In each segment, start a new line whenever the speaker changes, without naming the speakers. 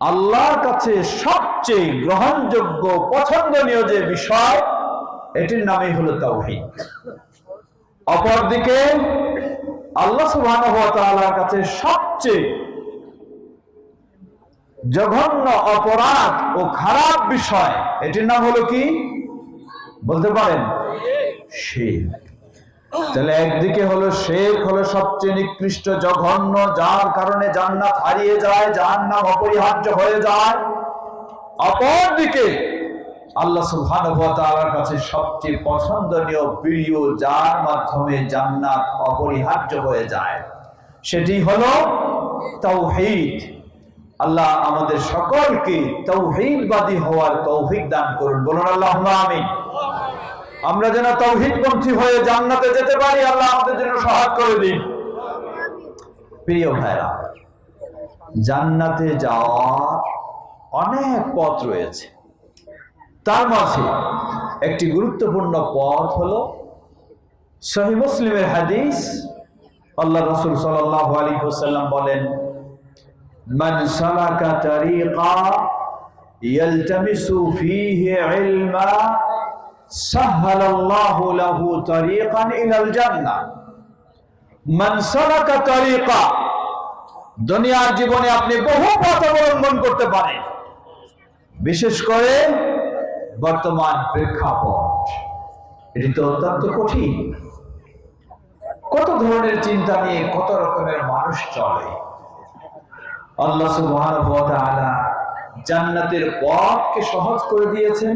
আল্লাহর কাছে সবচেয়ে গ্রহণযোগ্য, পছন্দনীয় যে বিষয়, এটির নামই হলো তাওহীদ। অপরদিকে, আল্লাহ ওয়া কাছে সবচেয়ে জঘন্য অপরাধ ও খারাপ বিষয়, এটির নাম হলো কি? বলতে পারেন, শিরক। তাহলে একদিকে হলো শেখ, হলো সবচেয়ে নিকৃষ্ট জঘন্য, যার কারণে জান্নাত হারিয়ে যায়, জাহান্নাম অপরিহার্য হয়ে যায়। অপরদিকে আল্লাহ তাআলার কাছে সবচেয়ে পছন্দনীয় প্রিয় যার মাধ্যমে জান্নাত অপরিহার্য হয়ে যায়, সেটি হলো তাওহীদ আল্লাহ আমাদের সকলকে তৌহিদবাদী হওয়ার তৌফিক দান করুন। বলুন আল্লাহ আমিন। আমরা যেন তৌহিদপন্থী হয়ে জান্নাতে যেতে পারি আল্লাহ আমাদের জন্য সহায় করে দিন প্রিয় ভাইরা জান্নাতে যাওয়ার অনেক পথ রয়েছে তার মাঝে একটি গুরুত্বপূর্ণ পথ হলো সহি মুসলিমের হাদিস আল্লাহ রসুল সাল্লাল্লাহু আলাইহি ওয়াসাল্লাম বলেন من سلك طريقا يلتمس فيه علما سهل الله له طريقا الى الجنه من سلك طريقا দুনিয়ার জীবনে আপনি বহু পথ অবলম্বন করতে পারেন বিশেষ করে বর্তমান প্রেক্ষাপট এটি তো অত্যন্ত কঠিন কত ধরনের চিন্তা নিয়ে কত রকমের মানুষ চলে আল্লাহ সুবহানাহু ওয়া তাআলা জান্নাতের পথকে সহজ করে দিয়েছেন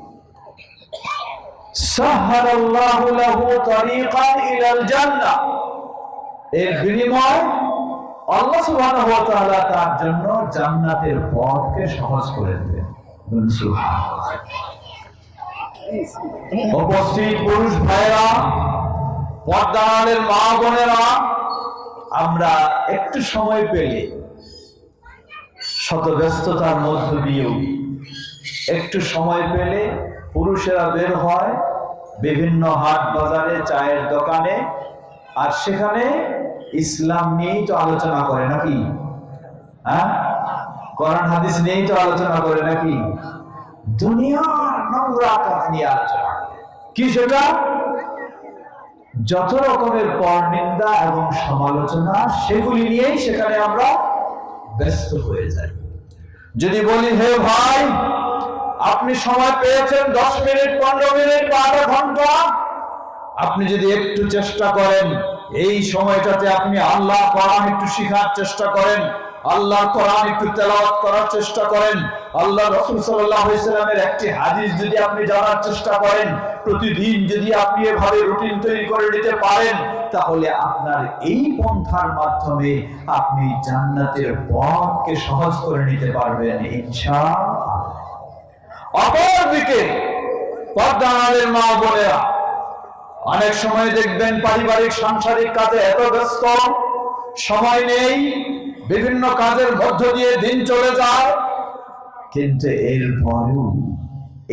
সাহারাল্লাহু লাহু তারিকান ইলাল জান্নাহ। এর বিনিময় আল্লাহ সুবহানাহু ওয়া তাআলা তার জন্য জান্নাতের পথকে সহজ করে সুবহানাল্লাহ। উপস্থিত পুরুষ ভাইরা পর্দানের মা বোনেরা, আমরা একটু সময় পেলে শত ব্যস্ততার মধ্য দিয়েও একটু সময় পেলে পুরুষেরা বের হয় বিভিন্ন হাট বাজারে, চায়ের দোকানে। আর সেখানে ইসলাম নিয়েই তো আলোচনা করে নাকি? হ্যাঁ? কোরআন, হাদিস নিয়েই তো আলোচনা করে নাকি? দুনিয়ার নোংরা কাজ নিয়ে আলোচনা কি সেটা? যত রকমের পরনিন্দা এবং সমালোচনা সেগুলি নিয়েই সেখানে আমরা ব্যস্ত হয়ে যাই। যদি বলি, হে ভাই আপনি সময় পেয়েছেন দশ মিনিট, পনেরো মিনিট বা আধা ঘণ্টা। আপনি যদি একটু চেষ্টা করেন, এই সময়টাতে আপনি আল্লাহ কোরআন একটু শিখার চেষ্টা করেন আল্লাহ কোরআন একটু তেলাওয়াত করার চেষ্টা করেন, আল্লাহ রসুল সাল্লামের একটি হাদিস যদি আপনি জানার চেষ্টা করেন, প্রতিদিন যদি আপনি এভাবে রুটিন তৈরি করে নিতে পারেন, তাহলে আপনার এই পন্থার মাধ্যমে আপনি জান্নাতের পথকে সহজ করে নিতে পারবেন, ইনশাআল্লাহ। অপরদিকে পদ্মানের মা বোনেরা, অনেক সময় দেখবেন পারিবারিক, সাংসারিক কাজে এত ব্যস্ত, সময় নেই, বিভিন্ন কাজের মধ্য দিয়ে দিন চলে যায়, কিন্তু এর পরেও,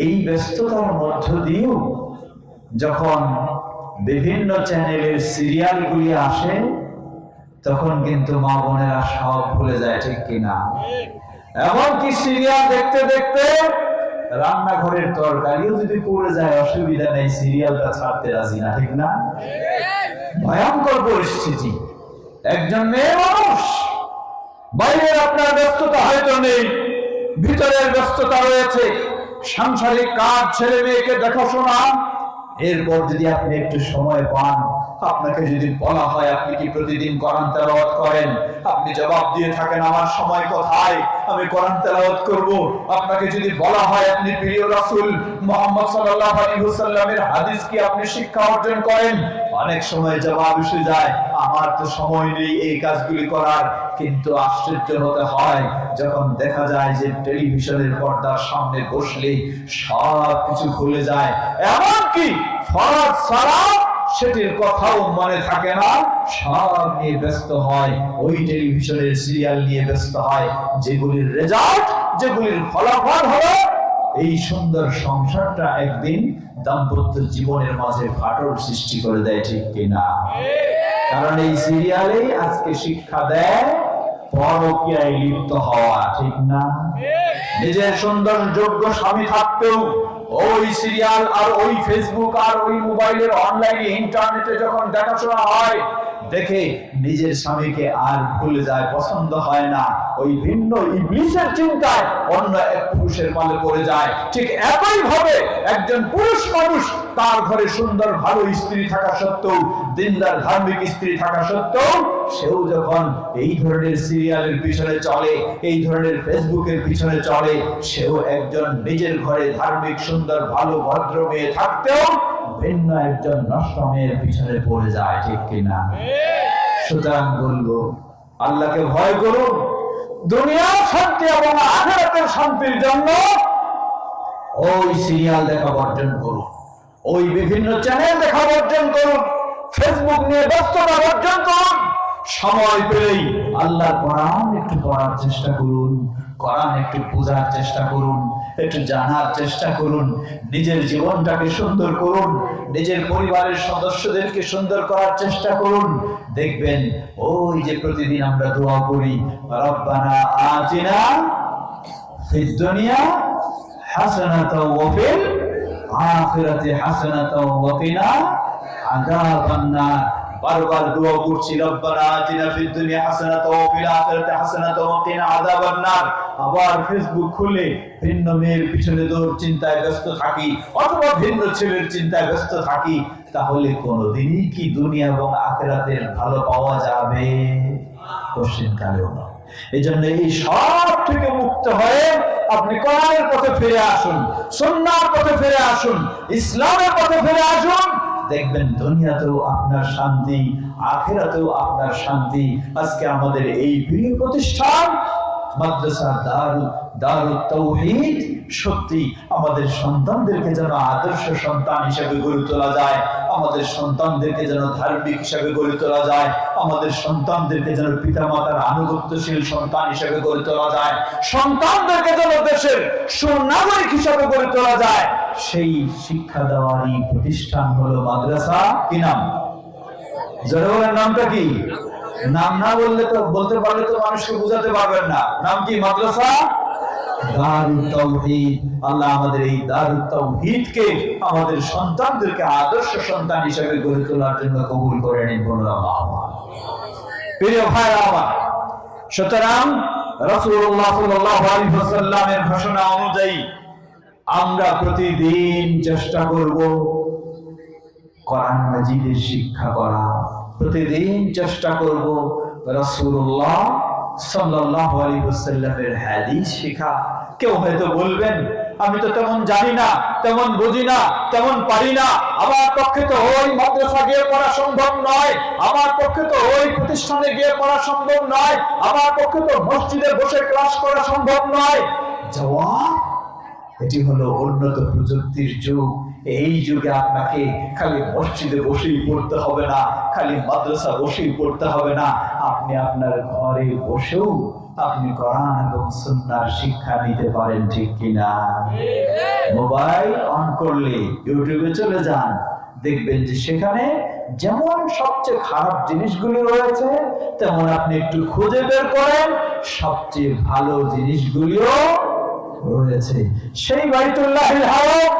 এই ব্যস্ততার মধ্য দিয়েও যখন বিভিন্ন চ্যানেলের সিরিয়ালগুলি আসে, তখন কিন্তু মা বোনেরা সব ভুলে যায়, ঠিক কিনা? এমনকি সিরিয়াল দেখতে দেখতে রান্নাঘরের তরকারিও যদি পড়ে যায়, অসুবিধা নেই, সিরিয়ালটা ছাড়তে রাজি না, ঠিক না? ভয়ঙ্কর পরিস্থিতি। একজন মেয়ে মানুষ, বাইরের আপনার ব্যস্ততা হয়তো নেই, ভিতরের ব্যস্ততা রয়েছে, সাংসারিক কাজ, ছেলে মেয়েকে দেখাশোনা। এরপর যদি আপনি একটু সময় পান আপনাকে যদি বলা হয়, আপনি কি প্রতিদিন কোরআন তেলাওয়াত করেন? আপনি জবাব দিয়ে থাকেন, আমার সময় কোথায়? আমি কোরআন তেলাওয়াত করব। আপনাকে যদি বলা হয়, আপনি প্রিয় রাসূল মুহাম্মদ সাল্লাল্লাহু আলাইহি ওয়াসাল্লামের হাদিস কি আপনি শিক্ষা অর্জন করেন? অনেক সময় জবাব এসে যায়, আমার তো সময় নেই এই কাজগুলি করার। কিন্তু আশ্চর্য হতে হয়, যখন দেখা যায় যে টেলিভিশনের পর্দার সামনে বসলে সব কিছু ভুলে যায়। এমনকি ফরজ সালাত সেটির কথাও মনে থাকে না। সব নিয়ে ব্যস্ত হয়, ওই টেলিভিশনের সিরিয়াল নিয়ে ব্যস্ত হয়, যেগুলির রেজাল্ট যেগুলির ফলাফল হলো, এই সুন্দর সংসারটা একদিন দাম্পত্য জীবনের মাঝে ফাটল সৃষ্টি করে দেয়, ঠিক কিনা? কারণ এই সিরিয়ালে আজকে শিক্ষা দেয়, পরকীয়ায় লিপ্ত হওয়া, ঠিক না? নিজের সুন্দর যোগ্য স্বামী থাকতেও ওই সিরিয়াল আর ওই ফেসবুক আর ওই মোবাইলের অনলাইনে ইন্টারনেটে যখন দেখাশোনা হয়, দেখে নিজের স্বামীকে আর ভুলে যায়, পছন্দ হয় না। ওই ভিন্ন ইবলিসের চিন্তায় অন্য এক পুরুষের পালে পড়ে যায়। ঠিক একই ভাবে একজন পুরুষ মানুষ তার ঘরে সুন্দর ভালো স্ত্রী থাকা সত্ত্বেও, দিনদার ধার্মিক স্ত্রী থাকা সত্ত্বেও সেও যখন এই ধরনের সিরিয়ালের পিছনে চলে, এই ধরনের ফেসবুকের পিছনে চলে, সেও একজন নিজের ঘরে ধার্মিক, সুন্দর, ভালো, ভদ্র মেয়ে থাকতেও ভিন্ন একজন নষ্ট মেয়ের পিছনে পড়ে যায়, ঠিক কিনা? সুতরাং বলব, আল্লাহকে ভয় করুন। দুনিয়ার শান্তি এবং আখেরাতের শান্তির জন্য ওই সিরিয়াল দেখা বর্জন করুন। ওই বিভিন্ন চ্যানেল দেখা বর্জন করুন। ফেসবুক নিয়ে ব্যস্ততা বর্জন করুন। সময় পেলেই আল্লাহ কোরআন একটু পড়ার চেষ্টা করুন, কোরআন একটু বোঝার চেষ্টা করুন, একটু জানার চেষ্টা করুন, নিজের জীবনটাকে সুন্দর করুন, নিজের পরিবারের সদস্যদেরকে সুন্দর করার চেষ্টা করুন। দেখবেন ওই যে প্রতিদিন আমরা দোয়া করি, রব্বানা আতিনা ফিদ দুনিয়া হাসানাতাও ওয়া ফিল আখিরাতি হাসানাতাও ওয়া কিনা আযাবান নার বারবার দোয়া করছি, রব্বানা আতিনা ফিদ দুনিয়া হাসানাতাও ওয়া ফিল আখিরাতি হাসানাতাও ওয়া কিনা আযাবান নার। আবার ফেসবুক খুলে ভিন্ন মেয়ের পিছনে দৌড়, চিন্তায় ব্যস্ত থাকি অথবা ভিন্ন ছেলের চিন্তায় ব্যস্ত থাকি, তাহলে কোনোদিনই কি দুনিয়া এবং আখিরাতের ভালো পাওয়া যাবে? কোশ্চেন কালেও না। এই জন্য এই সব থেকে মুক্ত হয়ে আপনি কোরআনের পথে ফিরে আসুন সন্ন্যার পথে ফিরে আসুন, ইসলামের পথে ফিরে আসুন দেখবেন দুনিয়াতেও আপনার শান্তি আখেরাতেও আপনার শান্তি। আজকে আমাদের এই প্রিয় প্রতিষ্ঠান মাদ্রাসা দারু দারু তৌহিদ সত্যি আমাদের সন্তানদেরকে যেন আদর্শ সন্তান হিসেবে গড়ে তোলা যায়, আমাদের সন্তানদেরকে যেন ধার্মিক হিসেবে গড়ে তোলা যায়, আমাদের সন্তানদেরকে যেন পিতামাতার আনুগত্যশীল সন্তান হিসেবে গড়ে তোলা যায়, সন্তানদেরকে যেন দেশের সুনাগরিক হিসেবে গড়ে তোলা যায়। সেই শিক্ষা দেওয়ারই প্রতিষ্ঠান হলো মাদ্রাসা। কি নাম? জনগণের নামটা কি? নাম না বললে তো বলতে পারলে তো মানুষকে বোঝাতে পারবেন না। নাম কি, মাদ্রাসা? আল্লাহ আমাদের এই আমাদের সন্তানদেরকে আদর্শ সন্তান হিসেবে গড়ে তোলার জন্য কবুল করে নিন আমার, সুতরাং ঘোষণা অনুযায়ী আমরা প্রতিদিন চেষ্টা করব মাজিদের শিক্ষা করা। প্রতিদিন চেষ্টা করব রাসূলুল্লাহ সাল্লাল্লাহু আলাইহি ওয়াসাল্লামের হাদিস শেখা। কেউ হয়তো বলবেন, আমি তো তেমন জানি না, তেমন বুঝি না, তেমন পারি না। আমার পক্ষে তো ওই মাদ্রাসা গিয়ে পড়া সম্ভব নয়। আমার পক্ষে তো ওই প্রতিষ্ঠানে গিয়ে পড়া সম্ভব নয়। আমার পক্ষে তো মসজিদে বসে ক্লাস করা সম্ভব নয়। জবাব এটি হলো উন্নত প্রযুক্তির যুগ। এই যুগে আপনাকে খালি মসজিদে বসেই পড়তে হবে না, খালি মাদ্রাসা বসেই পড়তে হবে না। আপনি আপনার ঘরে বসেও আপনি কোরআন এবং সুন্নাহর শিক্ষা নিতে পারেন, ঠিক কিনা? মোবাইল অন করলে ইউটিউবে চলে যান, দেখবেন যে সেখানে যেমন সবচেয়ে খারাপ জিনিসগুলি রয়েছে, তেমন আপনি একটু খুঁজে বের করেন, সবচেয়ে ভালো জিনিসগুলিও রয়েছে সেই বাইতুল্লাহ হারাম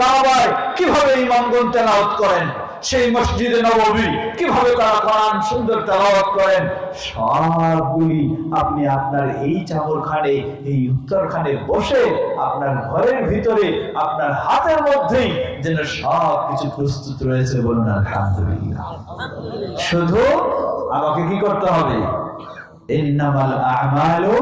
কাবায় কীভাবে ইমামগণ তেলাওয়াত করেন? সেই মসজিদে নববী কীভাবে তারা কোরআন সুন্দর তেলাওয়াত করেন? সবগুলি আপনি আপনার এই চামরখানে এই উত্তরখানে বসে আপনার ঘরের ভিতরে, আপনার হাতের মধ্যেই যেন সব কিছু প্রস্তুত রয়েছে বলুন, আলহামদুলিল্লাহ। শুধু আমাকে কি করতে হবে? ইন্নামাল আমালু।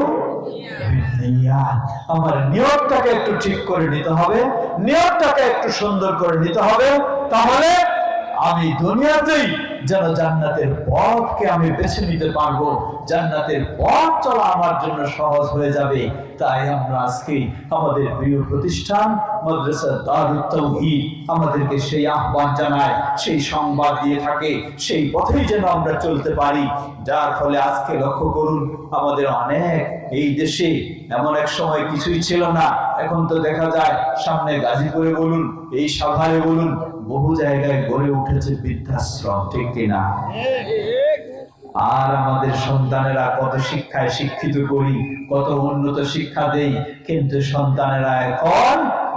আমার নিয়তটাকে একটু ঠিক করে নিতে হবে, নিয়তটাকে একটু সুন্দর করে নিতে হবে, তাহলে আমি দুনিয়াতেই যেন জান্নাতের পথকে আমি বেছে নিতে পারব, জান্নাতের পথ চলা আমার জন্য সহজ হয়ে যাবে। তাই আমরা আজকে আমাদের প্রিয় প্রতিষ্ঠান আমাদেরকে সেই আহ্বান জানায়, সেই সংবাদ দিয়ে থাকে, সেই পথেই যেন আমরা চলতে পারি। যার ফলে আজকে লক্ষ্য করুন, আমাদের অনেক এই দেশে এমন এক সময় কিছুই ছিল না। এখন তো দেখা যায়, সামনে গাজীপুরে বলুন, এই সাভারে বলুন বহু জায়গায় গড়ে উঠেছে বৃদ্ধাশ্রম, ঠিক কিনা? আর আমাদের সন্তানেরা কত শিক্ষায় শিক্ষিত করি, কত উন্নত শিক্ষা দেই, কিন্তু সন্তানেরা এখন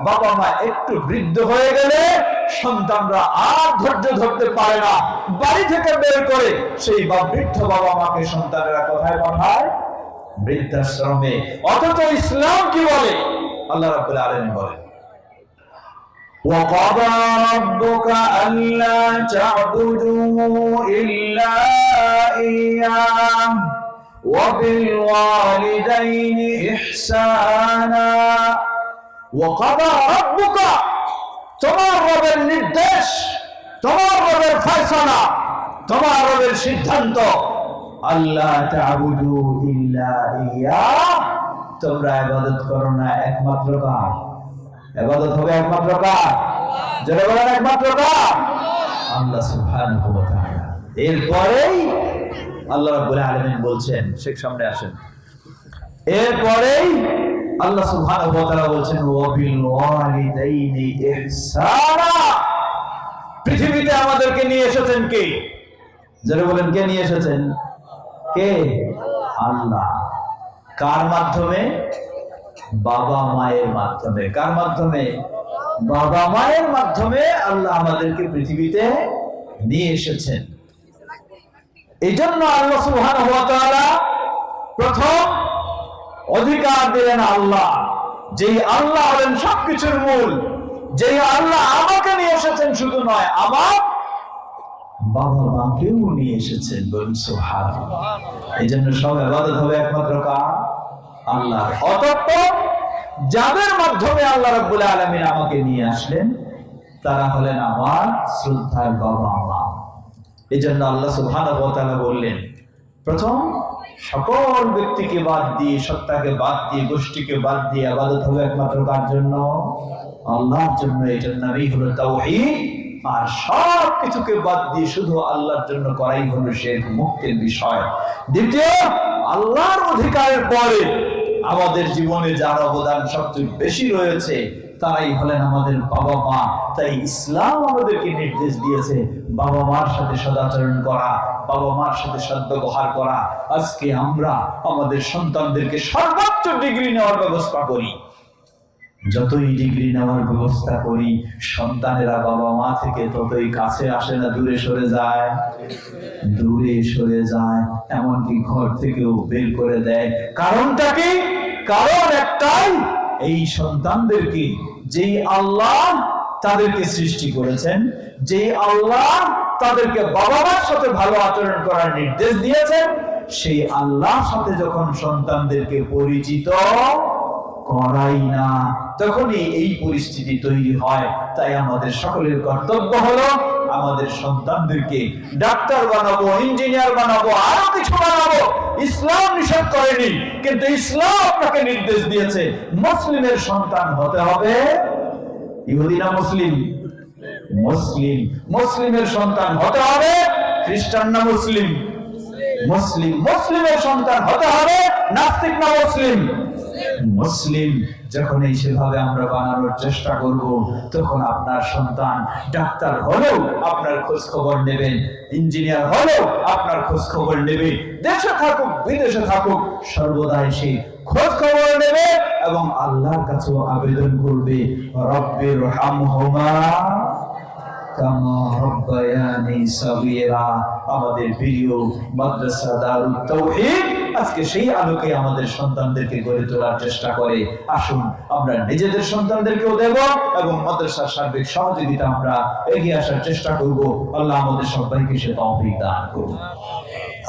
বাবা মা একটু বৃদ্ধ হয়ে গেলে সন্তানরা আর ধৈর্য ধরতে পারে না। বাড়ি থেকে বের করে সেই বা বৃদ্ধ বাবা মাকে সন্তানেরা কোথায় পাঠায়? বৃদ্ধাশ্রমে। অথচ ইসলাম কি বলে? আল্লাহ রাব্বুল আলামিন বলেন وقضى ربك ألا تعبدوا إلا إياه وبالوالدين إحسانا وقضى ربك তোমার রবের নির্দেশ তোমার রবের ফয়সালা তোমার রবের সিদ্ধান্ত আল্লাহ তা'বুদু ইল্লা ইয়া তোমরা ইবাদত করো না একমাত্র কার এবাদত হবে একমাত্র কার? যারা বলেন একমাত্র কার? আল্লাহ সুবহানাহু ওয়া তাআলা। এরপরেই আল্লাহ রাব্বুল আলামিন বলছেন শেখ সামনে আসেন। এরপরেই আল্লাহ সুবহানাহু ওয়া তাআলা বলছেন ওয়া বিল ওয়ালিদাইনি ইহসানা। পৃথিবীতে আমাদেরকে নিয়ে এসেছেন কে? যারা বলেন কে নিয়ে এসেছেন? কে? আল্লাহ। কার মাধ্যমে? বাবা মায়ের মাধ্যমে। কার মাধ্যমে? বাবা মায়ের মাধ্যমে আল্লাহ আমাদেরকে পৃথিবীতে নিয়ে এসেছেন। এই জন্য আল্লাহ তাআলা প্রথম অধিকার দিলেন আল্লাহ। যেই আল্লাহ হলেন সবকিছুর মূল। যেই আল্লাহ আমাকে নিয়ে এসেছেন শুধু নয়, আমার বাবা মাকেও নিয়ে এসেছেন বলুন সুবহানাল্লাহ। এই জন্য সব ইবাদত হবে একমাত্র কার? আল্লাহ। অতঃপর যাদের মাধ্যমে আল্লাহ রাব্বুল আলামিন আমাকে নিয়ে আসলেন, তারা হলেন আমার শ্রদ্ধার বাবা মা এই জন্য আল্লাহ সুবহানাহু বললেন, প্রথম, সকল ব্যক্তিকে বাদ দিয়ে, সত্তাকে বাদ দিয়ে, গোষ্ঠীকে বাদ দিয়ে আবাদত হবে একমাত্র কার জন্য? আল্লাহর জন্য। এটার নামই হলো তাওহীদ। আর সব কিছুকে বাদ দিয়ে শুধু আল্লাহর জন্য করাই হলো সে মুক্তির বিষয়। দ্বিতীয়, আল্লাহর অধিকারের পরে আমাদের জীবনে যার অবদান সবচেয়ে বেশি রয়েছে তারাই হলেন আমাদের বাবা মা তাই ইসলাম আমাদেরকে নির্দেশ দিয়েছে বাবা মার সাথে সদাচরণ করা বাবা মার সাথে সদ্ব্যবহার করা। আজকে আমরা আমাদের সন্তানদেরকে সর্বোচ্চ ডিগ্রি নেওয়ার ব্যবস্থা করি। যতই ডিগ্রি নেওয়ার ব্যবস্থা করি, সন্তানেরা বাবা মা থেকে ততই কাছে আসে না, দূরে সরে যায়। দূরে সরে যায়, এমনকি ঘর থেকেও বের করে দেয়। কারণটা কি? কারণ একটাই, এই সন্তানদেরকে যেই আল্লাহ তাদেরকে সৃষ্টি করেছেন যে আল্লাহ তাদেরকে বাবা মার সাথে ভালো আচরণ করার নির্দেশ দিয়েছেন, সেই আল্লাহর সাথে যখন সন্তানদেরকে পরিচিত করাই না। তখনই এই পরিস্থিতি তৈরি হয়, তাই আমাদের সকলের কর্তব্য হলো আমাদের সন্তানদেরকে ডাক্তার বানাবো, ইঞ্জিনিয়ার বানাবো, আরও কিছু বানাবো। ইসলাম নিষেধ করেনি, কিন্তু ইসলাম আপনাকে নির্দেশ দিয়েছে, মুসলিমের সন্তান হতে হবে। ইহুদি না মুসলিম? মুসলিম। মুসলিমের সন্তান হতে হবে খ্রিস্টান না মুসলিম? মুসলিম। মুসলিমের সন্তান হতে হবে নাস্তিক না মুসলিম? মুসলিম যখন এই সেভাবে আমরা বানানোর চেষ্টা করব, তখন আপনার সন্তান ডাক্তার হলেও আপনার খোঁজ খবর নেবেন ইঞ্জিনিয়ার হলেও আপনার খোঁজ খবর নেবে, দেশে থাকুক, বিদেশে থাকুক সর্বদা সে খোঁজ খবর নেবে এবং আল্লাহর কাছেও আবেদন করবে রব্বির হামহুমা আমাদের প্রিয় মাদ্রাসা দারুত তাওহীদ আজকে সেই আলোকে আমাদের সন্তানদেরকে গড়ে তোলার চেষ্টা করে। আসুন, আমরা নিজেদের সন্তানদেরকেও দেব এবং মাদ্রাসার সার্বিক সহযোগিতা আমরা এগিয়ে আসার চেষ্টা করব। আল্লাহ আমাদের সবাইকে সে তহবিল দান করুন।